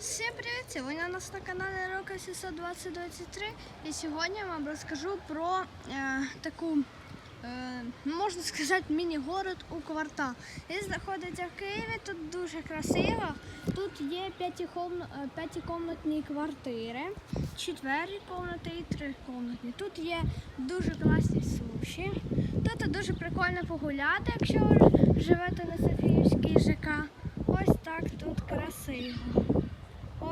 Всім привіт! Сьогодні у нас на каналі Рока 62023 і сьогодні вам розкажу про е, таку, е, можна сказати, міні-город у квартал. Він знаходиться в Києві, тут дуже красиво. Тут є е, п'ятикомнатні квартири, чотири кімнати і три кімнатні. Тут є дуже класні суші. Тут дуже прикольно погуляти, якщо живете на Софіївській ЖК. Ось так тут красиво.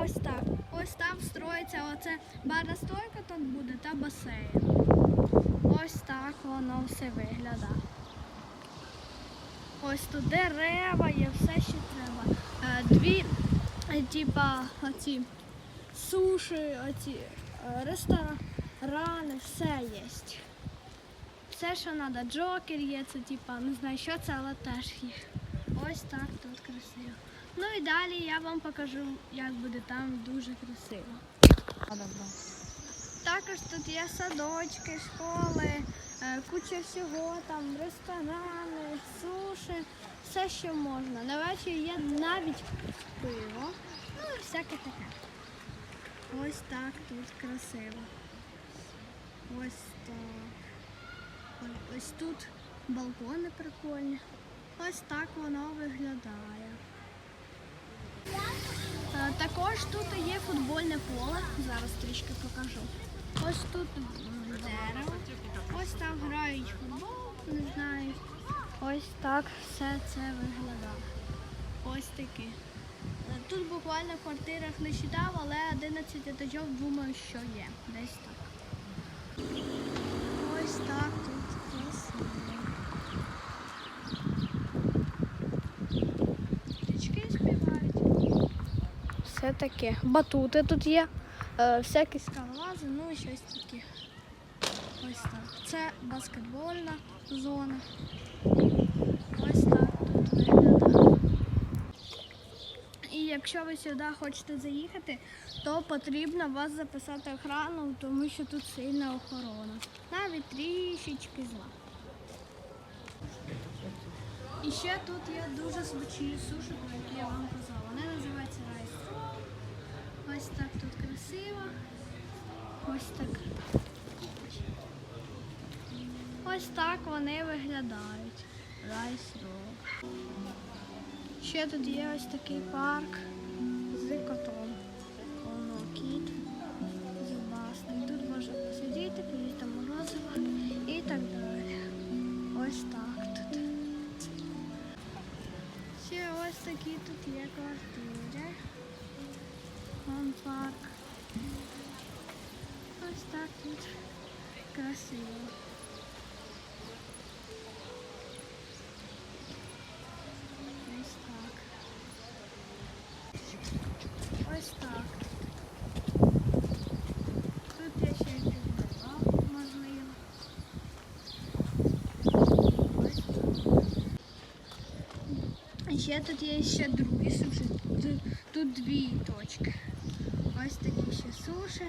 Ось так. Ось там строїться оце барна стойка тут буде та басейн. Ось так воно все виглядає. Ось тут дерева є, все що треба. Е, Дві, е, типа, оці суші, оці е, ресторани, все є. Все, що треба. Джокер є, це типа, не знаю, що це, але теж є. Ось так тут красиво. Ну і далі я вам покажу, як буде там дуже красиво. Також тут є садочки, школи, е, куча всього, там ресторани, суші, все, що можна. На вечір є навіть пиво, ну і всяке таке. Ось так тут красиво. Ось так. Ось- Ось тут балкони прикольні. Ось так воно виглядає. Е, Також тут є футбольне поле. Зараз трішки покажу. Ось тут дерево. Ось там грають футбол, не знаю. Ось так все це виглядає. Ось таке. Е, Тут буквально в квартирах не читав, але 11 етажів думаю, що є. Десь так. Ось так тут красиво. Птички співають. Все таке. Батути тут є, е, всякі скалолази, ну і щось таке. Ось так. Це баскетбольна зона. Ось так тут виглядає. І якщо ви сюди хочете заїхати, то потрібно вас записати охрану, тому що тут сильна охорона. Навіть трішечки зла. І ще тут є дуже смачні суші, про які я вам казала називаються райс. Ось так тут красиво. Ось так. Ось так вони виглядають. Райс рол. Ще тут є ось такий парк з котом. Воно кіт зубасний. Тут можна посидіти, поїсти морозиво і так далі. Ось так тут. Ще ось такі тут є квартири. Вон парк. Ось так тут красиво. Ось так. Ось так. Тут я ще підбирав, можливо. Ось так. І ще тут є ще другі суші. Тут, тут дві точки. Ось такі ще суші.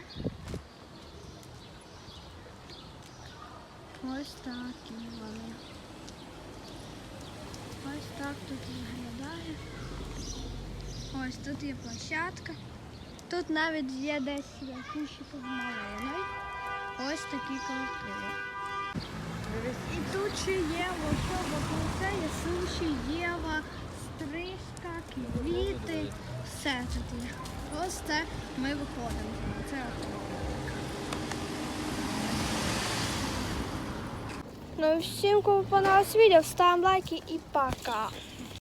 Ось такі вони. Ось так тут виглядає. Ось тут є площадка. Тут навіть є десь є кущиком. Ось такі квартири. І тут ще є вокруг це є суші, єва, стрижка, квіти, все тут є. Ось це ми виходимо. Це Ну і всім, кому понравилось відео, ставимо лайки і пока.